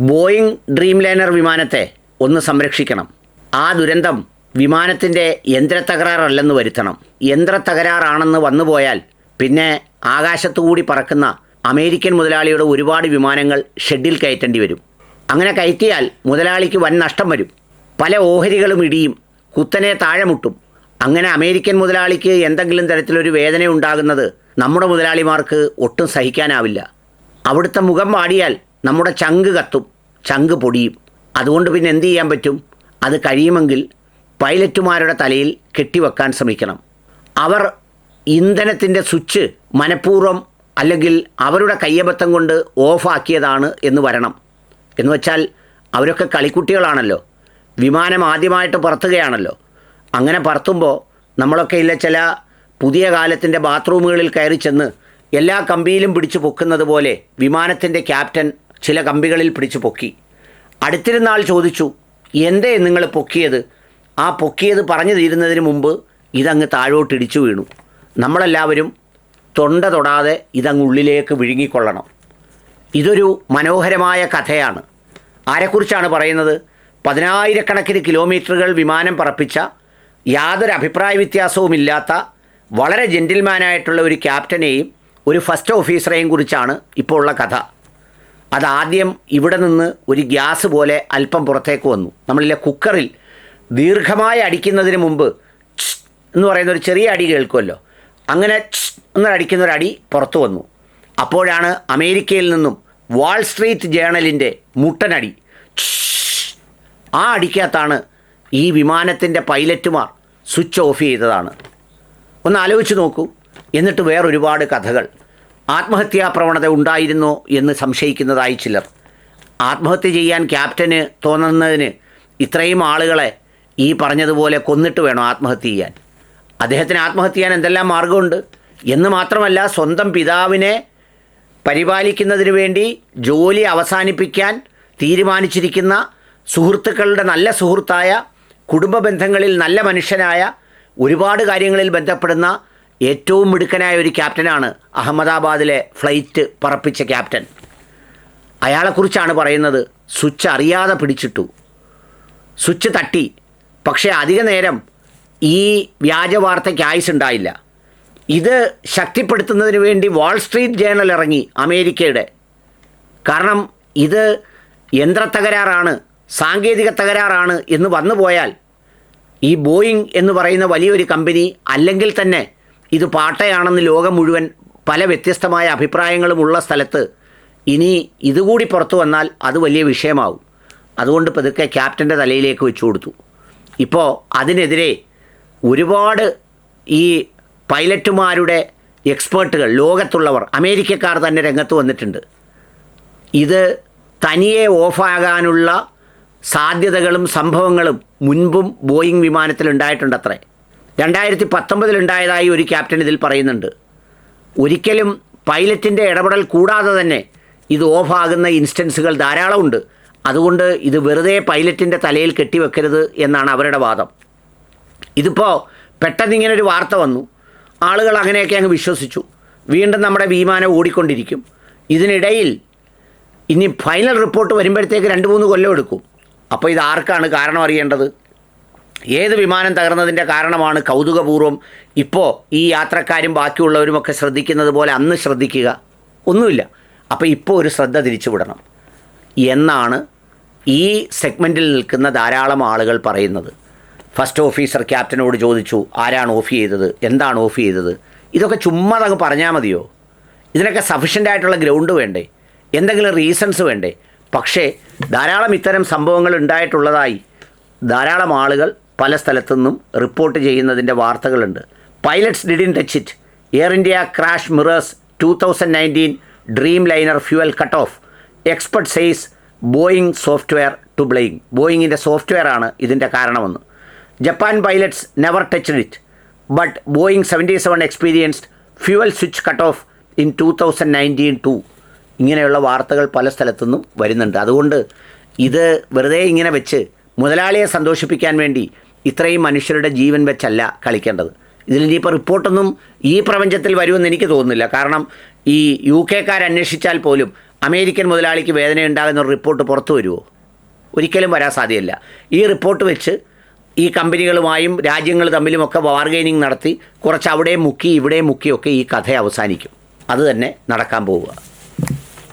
Boeing dream liner വിമാനത്തെ ഒന്ന് സംരക്ഷിക്കണം. ആ ദുരന്തം വിമാനത്തിന്റെ യന്ത്രത്തകരാറല്ലെന്ന് വരുത്തണം. യന്ത്രത്തകരാറാണെന്ന് വന്നുപോയാൽ പിന്നെ ആകാശത്തുകൂടി പറക്കുന്ന അമേരിക്കൻ മുതലാളിയുടെ ഒരുപാട് വിമാനങ്ങൾ ഷെഡിൽ കയറ്റേണ്ടി വരും. അങ്ങനെ കയറ്റിയാൽ മുതലാളിക്ക് വൻ നഷ്ടം വരും. പല ഓഹരികളും ഇടിയും കുത്തനെ താഴെ മുട്ടും അങ്ങനെ അമേരിക്കൻ മുതലാളിക്ക് എന്തെങ്കിലും തരത്തിലൊരു വേദന ഉണ്ടാകുന്നത് നമ്മുടെ മുതലാളിമാർക്ക് ഒട്ടും സഹിക്കാനാവില്ല. അവിടുത്തെ മുഖം വാടിയാൽ നമ്മുടെ ചങ്ക് കത്തും ചങ്ക് പൊടിയും. അതുകൊണ്ട് പിന്നെ എന്ത് ചെയ്യാൻ പറ്റും? അത് കഴിയുമെങ്കിൽ പൈലറ്റുമാരുടെ തലയിൽ കെട്ടിവെക്കാൻ ശ്രമിക്കണം. അവർ ഇന്ധനത്തിന്റെ സ്വിച്ച് മനഃപൂർവം അല്ലെങ്കിൽ അവരുടെ കയ്യബദ്ധം കൊണ്ട് ഓഫാക്കിയതാണ് എന്ന് വരണം. എന്ന് വെച്ചാൽ അവരൊക്കെ കളിക്കുട്ടികളാണല്ലോ. വിമാനം ആദ്യമായിട്ട് പറത്തുകയാണല്ലോ. അങ്ങനെ പറത്തുമ്പോൾ നമ്മളൊക്കെ ഇല്ല ചില പുതിയ കാലത്തിന്റെ ബാത്റൂമുകളിൽ കയറി ചെന്ന് എല്ലാ കമ്പിയിലും പിടിച്ചു പൊക്കുന്നത് പോലെ വിമാനത്തിന്റെ ക്യാപ്റ്റൻ ചില കമ്പികളിൽ പിടിച്ചു പൊക്കി. അടുത്തിരുന്നാൾ ചോദിച്ചു എന്തേ നിങ്ങൾ പൊക്കിയത്? ആ പൊക്കിയത് പറഞ്ഞു തീരുന്നതിന് മുമ്പ് ഇതങ്ങ് താഴോട്ട് ഇടിച്ചു വീണു. നമ്മളെല്ലാവരും തൊണ്ട തൊടാതെ ഇതങ്ങ് ഉള്ളിലേക്ക് വിഴുങ്ങിക്കൊള്ളണം. ഇതൊരു മനോഹരമായ കഥയാണ്. ആരെക്കുറിച്ചാണ് പറയുന്നത്? പതിനായിരക്കണക്കിന് കിലോമീറ്ററുകൾ വിമാനം പറപ്പിച്ച യാതൊരു അഭിപ്രായ വ്യത്യാസവുമില്ലാത്ത വളരെ ജെന്റിൽമാനായിട്ടുള്ള ഒരു ക്യാപ്റ്റനെയും ഒരു ഫസ്റ്റ് ഓഫീസറെയും കുറിച്ചാണ് ഇപ്പോൾ ഉള്ള കഥ. അതാദ്യം ഇവിടെ നിന്ന് ഒരു ഗ്യാസ് പോലെ അല്പം പുറത്തേക്ക് വന്നു. നമ്മളിലെ കുക്കറിൽ ദീർഘമായി അടിക്കുന്നതിന് മുമ്പ് എന്ന് പറയുന്ന ഒരു ചെറിയ അടി കേൾക്കുമല്ലോ. അങ്ങനെ ഛ് അടിക്കുന്ന ഒരു അടി പുറത്തു വന്നു. അപ്പോഴാണ് അമേരിക്കയിൽ നിന്നും വാൾ സ്ട്രീറ്റ് ജേണലിന്റെ മുട്ടനടി ആ അടിക്കകത്താണ് ഈ വിമാനത്തിന്റെ പൈലറ്റുമാർ സ്വിച്ച് ഓഫ് ചെയ്തതാണ്. ഒന്ന് ആലോചിച്ച് നോക്കൂ. എന്നിട്ട് വേറൊരുപാട് കഥകൾ. ആത്മഹത്യാ പ്രവണത ഉണ്ടായിരുന്നോ എന്ന് സംശയിക്കുന്നതായി ചിലർ. ആത്മഹത്യ ചെയ്യാൻ ക്യാപ്റ്റന് തോന്നുന്നതിന് ഇത്രയും ആളുകളെ ഈ പറഞ്ഞതുപോലെ കൊന്നിട്ട് വേണം ആത്മഹത്യ ചെയ്യാൻ. അദ്ദേഹത്തിന് ആത്മഹത്യ ചെയ്യാൻ എന്തെല്ലാം മാർഗമുണ്ട്? എന്ന് മാത്രമല്ല സ്വന്തം പിതാവിനെ പരിപാലിക്കുന്നതിന് വേണ്ടി ജോലി അവസാനിപ്പിക്കാൻ തീരുമാനിച്ചിരിക്കുന്ന സുഹൃത്തുക്കളുടെ നല്ല സുഹൃത്തായ കുടുംബ ബന്ധങ്ങളിൽ നല്ല മനുഷ്യനായ ഒരുപാട് കാര്യങ്ങളിൽ ബന്ധപ്പെടുന്ന ഏറ്റവും മിടുക്കനായ ഒരു ക്യാപ്റ്റനാണ് അഹമ്മദാബാദിലെ ഫ്ലൈറ്റ് പറപ്പിച്ച ക്യാപ്റ്റൻ. അയാളെക്കുറിച്ചാണ് പറയുന്നത്. സ്വിച്ച് അറിയാതെ പിടിച്ചിട്ടു. സ്വിച്ച് തട്ടി. പക്ഷേ അധിക നേരം ഈ വ്യാജ വാർത്തയ്ക്ക് ആയുസ് ഉണ്ടായില്ല. ഇത് ശക്തിപ്പെടുത്തുന്നതിന് വേണ്ടി വാൾ സ്ട്രീറ്റ് ജേണൽ ഇറങ്ങി അമേരിക്കയുടെ. കാരണം ഇത് യന്ത്രത്തകരാറാണ് സാങ്കേതിക തകരാറാണ് എന്ന് വന്നു പോയാൽ ഈ ബോയിങ് എന്ന് പറയുന്ന വലിയൊരു കമ്പനി അല്ലെങ്കിൽ തന്നെ ഇത് പാട്ടയാണെന്ന് ലോകം മുഴുവൻ പല വ്യത്യസ്തമായ അഭിപ്രായങ്ങളുമുള്ള സ്ഥലത്ത് ഇനി ഇതുകൂടി പുറത്തു വന്നാൽ അത് വലിയ വിഷയമാവും. അതുകൊണ്ട് പതുക്കെ ക്യാപ്റ്റന്റെ തലയിലേക്ക് വെച്ചു കൊടുത്തു. ഇപ്പോൾ അതിനെതിരെ ഒരുപാട് ഈ പൈലറ്റുമാരുടെ എക്സ്പേർട്ടുകൾ ലോകത്തുള്ളവർ അമേരിക്കക്കാർ തന്നെ രംഗത്ത് വന്നിട്ടുണ്ട്. ഇത് തനിയെ ഓഫാകാനുള്ള സാധ്യതകളും സംഭവങ്ങളും മുൻപും ബോയിങ് വിമാനത്തിൽ ഉണ്ടായിട്ടുണ്ടത്രേ രണ്ടായിരത്തി പത്തൊമ്പതിലുണ്ടായതായി ഒരു ക്യാപ്റ്റൻ ഇതിൽ പറയുന്നുണ്ട്. ഒരിക്കലും പൈലറ്റിന്റെ ഇടപെടൽ കൂടാതെ തന്നെ ഇത് ഓഫാകുന്ന ഇൻസ്റ്റൻസുകൾ ധാരാളമുണ്ട്. അതുകൊണ്ട് ഇത് വെറുതെ പൈലറ്റിന്റെ തലയിൽ കെട്ടിവെക്കരുത് എന്നാണ് അവരുടെ വാദം. ഇതിപ്പോൾ പെട്ടെന്ന് ഇങ്ങനെ ഒരു വാർത്ത വന്നു. ആളുകൾ അങ്ങനെയൊക്കെ അങ്ങ് വിശ്വസിച്ചു. വീണ്ടും നമ്മുടെ വിമാനം ഓടിക്കൊണ്ടിരിക്കും. ഇതിനിടയിൽ ഇനി ഫൈനൽ റിപ്പോർട്ട് വരുമ്പോഴത്തേക്ക് രണ്ട് മൂന്ന് കൊല്ലം എടുക്കും. അപ്പോൾ ഇത് ആർക്കാണ് കാരണം അറിയേണ്ടത്? ഏത് വിമാനം തകർന്നതിന്റെ കാരണമാണ് കൗതുകപൂർവം ഇപ്പോൾ ഈ യാത്രക്കാരും ബാക്കിയുള്ളവരുമൊക്കെ ശ്രദ്ധിക്കുന്നത് പോലെ അന്ന് ശ്രദ്ധിക്കുക. ഒന്നുമില്ല. അപ്പോൾ ഇപ്പോൾ ഒരു ശ്രദ്ധ തിരിച്ചുവിടണം. എന്നാണ് ഈ സെഗ്മെന്റിൽ നിൽക്കുന്ന ധാരാളം ആളുകൾ പറയുന്നത്. ഫസ്റ്റ് ഓഫീസർ ക്യാപ്റ്റനോട് ചോദിച്ചു ആരാണ് ഓഫ് ചെയ്തത്? എന്താണ് ഓഫ് ചെയ്തത്? ഇതൊക്കെ ചുമ്മാ അങ്ങ് പറഞ്ഞാൽ മതിയോ? ഇതിനൊക്കെ സഫീഷ്യന്റ് ആയിട്ടുള്ള ഗ്രൗണ്ട് വേണ്ടേ? എന്തെങ്കിലും റീസൺസ് വേണ്ടേ? പക്ഷേ ധാരാളം ഇത്തരം സംഭവങ്ങൾ ഉണ്ടായിട്ടുള്ളതായി ധാരാളം ആളുകൾ പല സ്ഥലത്തു നിന്നും റിപ്പോർട്ട് ചെയ്യുന്നതിന്റെ വാർത്തകളുണ്ട്. Pilots didn't touch it Air India crash mirrors two thousand nineteen dreamliner fuel cut off expert says Boeing software to blaming ബോയിങ്ങിന്റെ software ആണ് ഇതിന്റെ കാരണമെന്ന്. Japan pilots never touch it but Boeing seventy seven experienced fuel switch cut off in two thousand nineteen to ഇങ്ങനെയുള്ള വാർത്തകൾ പല സ്ഥലത്തുനിന്നും വരുന്നുണ്ട്. അതുകൊണ്ട് ഇത് വെറുതെ ഇങ്ങനെ വെച്ച് മുതലാളിയെ സന്തോഷിപ്പിക്കാൻ വേണ്ടി ഇത്രയും മനുഷ്യരുടെ ജീവൻ വെച്ചല്ല കളിക്കേണ്ടത്. ഇതിലിപ്പോൾ റിപ്പോർട്ടൊന്നും ഈ പ്രപഞ്ചത്തിൽ വരുമെന്ന് എനിക്ക് തോന്നുന്നില്ല. കാരണം ഈ യു കെക്കാർ അന്വേഷിച്ചാൽ പോലും അമേരിക്കൻ മുതലാളിക്ക് വേദന ഉണ്ടാകുന്ന ഒരു റിപ്പോർട്ട് പുറത്തു വരുമോ ഒരിക്കലും വരാൻ സാധ്യമല്ല ഈ റിപ്പോർട്ട് വെച്ച് ഈ കമ്പനികളുമായും രാജ്യങ്ങൾ തമ്മിലുമൊക്കെ ബാർഗൈനിങ് നടത്തി കുറച്ച് അവിടെ മുക്കി ഇവിടെ മുക്കിയൊക്കെ ഈ കഥ അവസാനിക്കും. അത് തന്നെ നടക്കാൻ പോവുക.